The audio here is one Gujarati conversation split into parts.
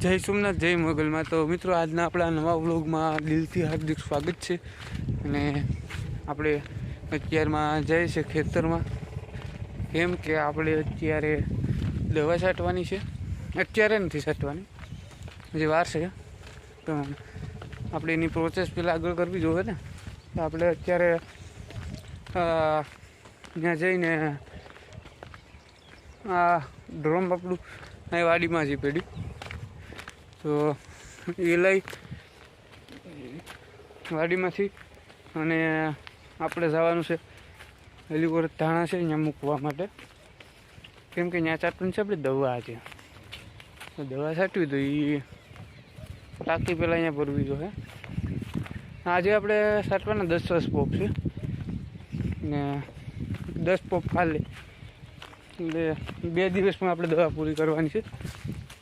જય સોમનાથ, જય મોગલમાં. તો મિત્રો, આજના આપણા નવા વ્લોગમાં દિલથી હાર્દિક સ્વાગત છે. અને આપણે અત્યારમાં જઈએ છે ખેતરમાં. કેમ કે આપણે અત્યારે દવા છાંટવાની છે. અત્યારે નથી છાંટવાની. જે વાર છે. તો આપણે એની પ્રોસેસ પહેલાં આગળ કરવી જોઈએ ને. તો આપણે અત્યારે ત્યાં જઈને આ ડ્રોમ આપણું અહીં વાડીમાં જ પેઢી. તો એ લઈ વાડીમાંથી અને આપણે જવાનું છે એલી ધાણા છે અહીંયા મૂકવા માટે. કેમ કે ત્યાં ચાટવાની છે આપણે દવા છે. દવા છાંટવી તો એ ટાંકી પહેલાં અહીંયા ભરવી જોઈએ. આજે આપણે સાટવાના દસ દસ પોપ છે. ને દસ પોપ ખાલી. એટલે બે દિવસમાં આપણે દવા પૂરી કરવાની છે.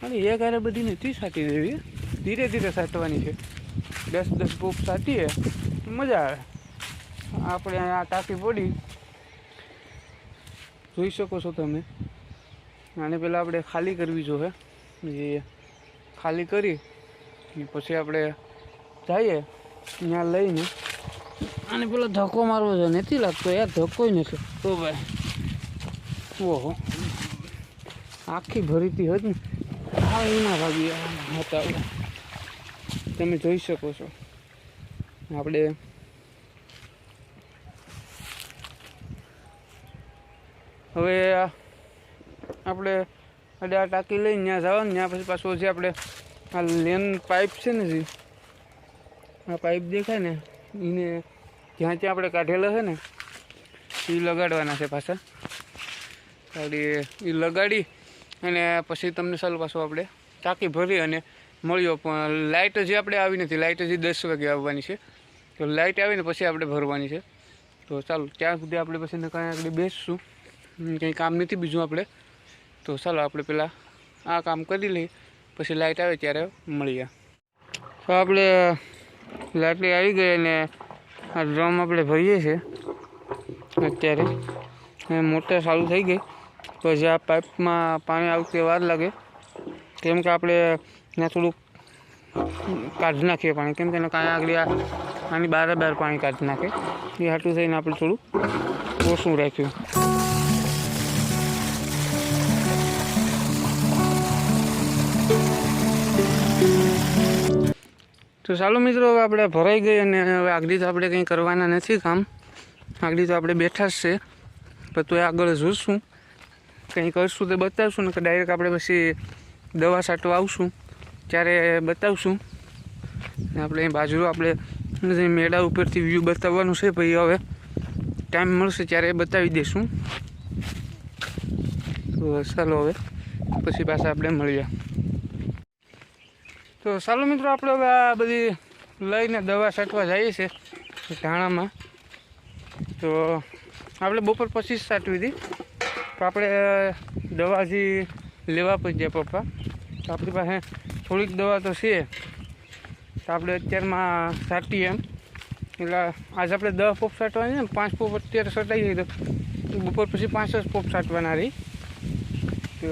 અને એક ગારે બધી નથી સાટી દેવી. ધીરે ધીરે સાટવાની છે. દસ દસ પોપ સાટીએ મજા આવે. આપણે આ ટાંકી પડી. જોઈ શકો છો તમે. આને પહેલાં આપણે ખાલી કરવી જોઈએ એ ખાલી કરી પછી આપણે જઈએ ત્યાં લઈને. અને પેલો ધક્કો મારવો છે. નથી લાગતો યાર ધક્કો નથી. તો ભાઈ, ઓહો. આખી ભરીતી હતી ને. હા એના ભાગી હતા. તમે જોઈ શકો છો. આપણે હવે આ આપણે એટલે આ ટાંકી લઈને ત્યાં જવાનું ત્યાં પછી પાછું જે આપણે આ લેન પાઇપ છે ને જે આ પાઇપ દેખાય ને, એને જ્યાં ત્યાં આપણે કાઢેલો છે ને એ લગાડવાના છે પાછા. એ લગાડી અને પછી તમને ચાલુ પાછું આપણે ટાંકી ભરી અને મળ્યો પણ લાઇટ હજી આપણે આવી નથી. લાઇટ હજી દસ વાગે આવવાની છે. તો લાઇટ આવીને પછી આપણે ભરવાની છે. તો ચાલો, ત્યાં સુધી આપણે પછી કાંઈ આગળ બેસશું. કંઈ કામ નથી બીજું આપણે. તો ચાલો, આપણે પહેલાં આ કામ કરી લઈએ. પછી લાઇટ આવે ત્યારે મળીએ. તો આપણે લાઇટ આવી ગઈ અને આ ડ્રમ આપણે ભરીએ છીએ અત્યારે. મોટર ચાલુ થઈ ગઈ. પછી આ પાઇપમાં પાણી આવતી વાર લાગે, કેમ કે આપણે ત્યાં થોડુંક કાઢી નાખીએ પાણી. કેમ કે કાંઈ આગળ આની બારે બાર પાણી કાઢી નાખે. એ હાટું થઈને આપણે થોડું ઓછું રાખ્યું. તો ચાલો મિત્રો, હવે આપણે ભરાઈ ગઈ અને હવે આગળ તો આપણે કંઈ કરવાના નથી કામ. આગળ તો આપણે બેઠા જ છે. પણ તો આગળ જોઈશું કંઈ કરશું તો બતાવશું ને કે ડાયરેક્ટ આપણે પછી દવા છાંટવા આવશું. ત્યારે બતાવશું. ને આપણે અહીં બાજુ આપણે મેળા ઉપરથી વ્યૂ બતાવવાનું છે ભાઈ, હવે ટાઈમ મળશે ત્યારે બતાવી દઈશું તો ચાલો હવે, પછી પાછા આપણે મળીએ. તો ચાલો મિત્રો, આપણે હવે આ બધી લઈને દવા છાંટવા જઈએ છીએ ધાણામાં. તો આપણે બપોર પછી જ છાંટવી હતી. તો આપણે દવા હજી લેવા પડશે પપ્પા. તો આપણી પાસે થોડીક દવા તો છે. તો આપણે અત્યારમાં છાંટીએ એમ. એટલે આજે આપણે દસ પોપ સાટવાની ને, પાંચ પોપ અત્યારે સટાઈ ગઈ. તો બપોર પછી પાંચ જ પોપ સાટવાના રહી તો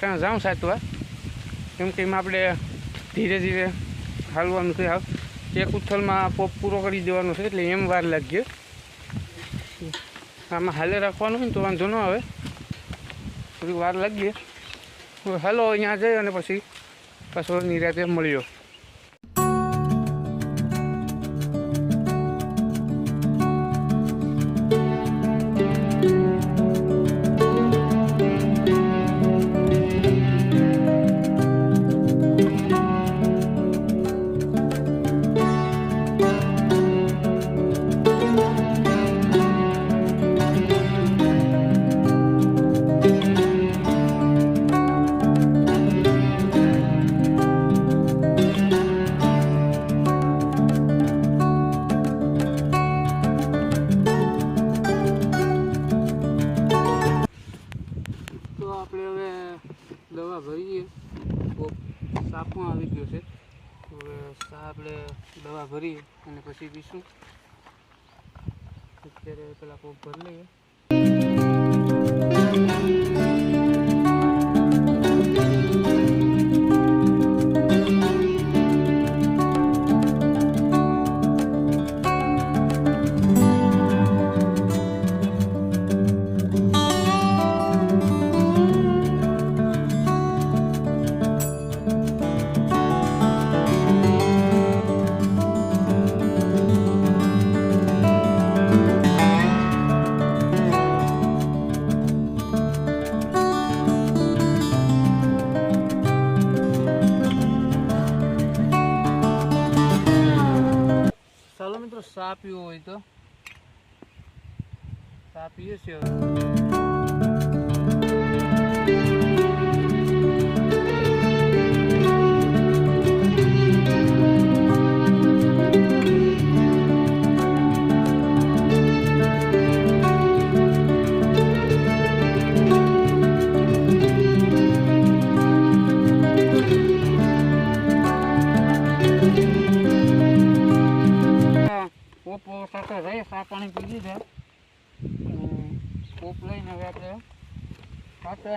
ત્યાં જાઉં છાંટવા કેમ કે એમાં આપણે ધીરે ધીરે હાલવાનું છે. હાવ એક ઉથલમાં પોપ પૂરો કરી દેવાનો છે, એટલે એમ વાર લાગીએ આમાં હાલે રાખવાનું હોય ને તો વાંધો ન આવે. થોડી વાર લાગીએ. હાલો, અહીંયા જઈ અને પછી પાછો નિરાતે મળ્યો પછી પીશું. અત્યારે પેલા કોક ભરી લઈએ. ચા પીવો હોય તો ચા પીએ છે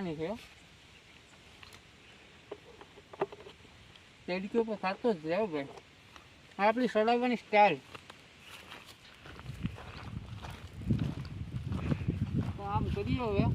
કાઢવાની છે. પેડિક્યુ પર ખાતો જ હો ભાઈ. આપણી સડાવવાની સ્ટાઇલ તો આમ કરીએ હવે.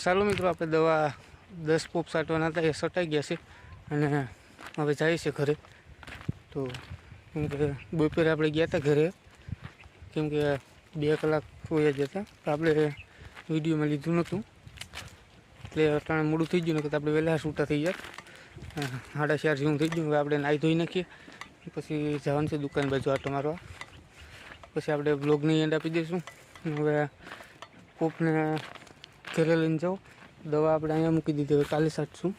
ચાલો મિત્રો, આપણે દવા દસ પોપ સાટવાના હતા, એ સટાઈ ગયા છે અને હવે જાય છે ઘરે. તો કેમ કે બપોરે આપણે ગયા હતા ઘરે, કેમ કે બે કલાક હોય જ હતા. તો આપણે વિડીયોમાં લીધું નહોતું. એટલે અટાણે મોડું થઈ ગયું ને આપણે વહેલા છૂટા થઈ જાય સાડા ચાર જેવું થઈ ગયું. હવે આપણે નાહી ધોઈ નાખીએ. પછી જવાનું છે દુકાન બાજુ આટો મારવા. પછી આપણે બ્લોગની એન્ડ આપી દઈશું. હવે પોપને ઘરે લઈને જાઓ દવા આપણે અહીંયા મૂકી દીધી. હવે કાલે સાચશું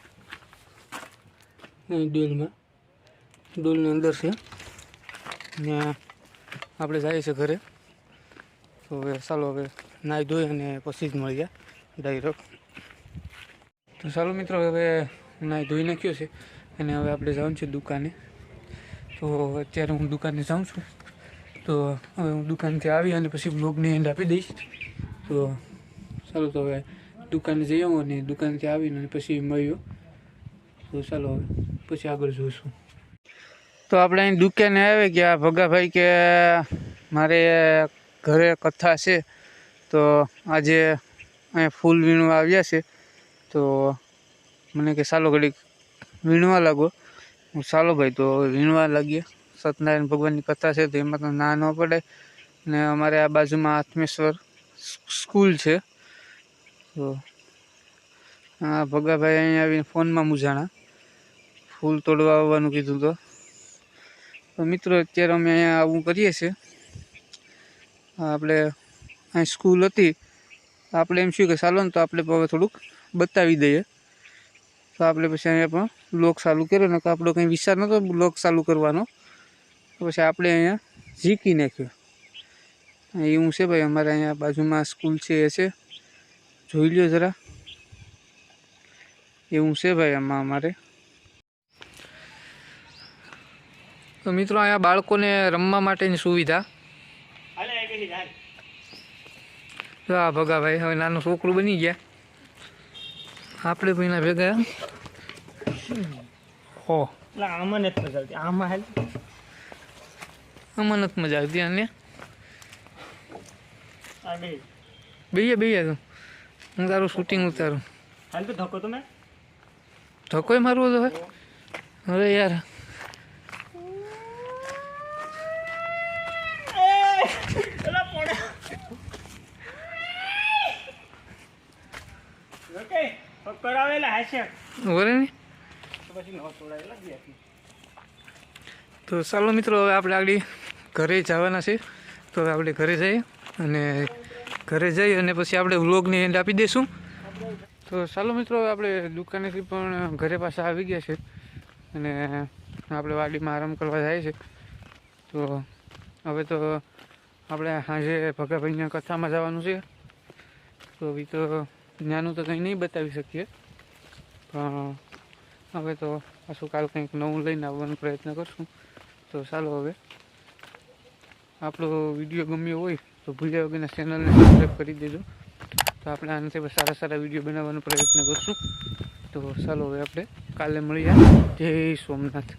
અહીં ડોલમાં. ડોલની અંદર છે. ને આપણે જઈએ છીએ ઘરે. તો હવે ચાલો હવે નાહી ધોઈ અને પછી જ મળી ગયા ડાયરેક્ટ તો ચાલો મિત્રો, હવે નાહી ધોઈ નાખ્યો છે. અને હવે આપણે જવાનું છે દુકાને. તો અત્યારે હું દુકાને જાઉં છું. તો હવે હું દુકાનથી આવી અને પછી બ્લોગની એન્ડ આપી દઈશ. તો ચાલો તો હવે દુકાને જઈ આવું અને દુકાનથી આવીને પછી મળ્યો. તો ચાલો હવે પછી આગળ જોઈશું તો આપણે અહીં દુકાને આવે કે આ ભગાભાઈ કે મારે ઘરે કથા છે. તો આજે અહીંયા ફૂલ વીણવા આવ્યા છે. તો મને કે ચાલો ઘડીક વીણવા લાગો. હું ચાલો ભાઈ તો વીણવા લાગીએ. સત્યનારાયણ ભગવાનની કથા છે તો એમાં તો ના ન પડે ને અમારે આ બાજુમાં આત્મેશ્વર સ્કૂલ છે. તો હા, ભગાભાઈ અહીંયા આવીને ફોનમાં મૂંઝાણા ફૂલ તોડવા આવવાનું કીધું તો. મિત્રો, અત્યારે અમે અહીંયા આવું કરીએ છીએ. આપણે અહીં સ્કૂલ હતી. આપણે એમ શું કે ચાલો ને તો આપણે હવે થોડુંક બતાવી દઈએ. તો આપણે પછી અહીંયા પણ લોક ચાલુ કર્યો ને આપણો કંઈ વિચાર નહોતો લોક ચાલુ કરવાનો. પછી આપણે અહીંયા ઝીકી નાખ્યો. એવું છે ભાઈ, અમારે અહીંયા બાજુમાં સ્કૂલ છે, એ છે. જોઈ લ્યો જરા. એવું છે ભાઈ આમાં અમારે. તો મિત્રો અહીંયા બાળકોને રમવા માટેની સુવિધા. તો આ ભગાભાઈ હવે નાનું છોકરું બની ગયા. આપણે ભાઈના ભેગા. હો. આમાં નથી મજા આવતી આમાં હાલ. આમાં નથી મજા આવતી અને આ બે. બેય બેય તું. હું તારું શૂટિંગ ઉતારું. હાલ તો ધક્કો મારવો તો હવે અરે યાર. તો ચાલો મિત્રો હવે આપણે આગળ ઘરે જવાના છે. તો હવે આપણે ઘરે જઈએ અને ઘરે જઈ અને પછી આપણે વ્લોગની એન્ડ આપી દઈશું તો ચાલો મિત્રો, આપણે દુકાનેથી પણ ઘરે પાછા આવી ગયા છે અને આપણે વાડીમાં આરામ કરવા જાય છે. તો હવે તો આપણે સાંજે ભગાભાઈના કથામાં જવાનું છે. તો હવે તો ત્યાંનું તો કંઈ નહીં બતાવી શકીએ. પણ હવે તો પાછું કાલ કંઈક નવું લઈને આવવાનો પ્રયત્ન કરશું. તો ચાલો હવે. આપણો વીડિયો ગમ્યો હોય તો ભૂલ્યા વગરના ચેનલને સબસ્ક્રાઈબ કરી દેજો. તો આપણે આનાથી સારા સારા વીડિયો બનાવવાનો પ્રયત્ન કરશું. તો ચાલો હવે આપણે કાલે મળીએ. જય સોમનાથ.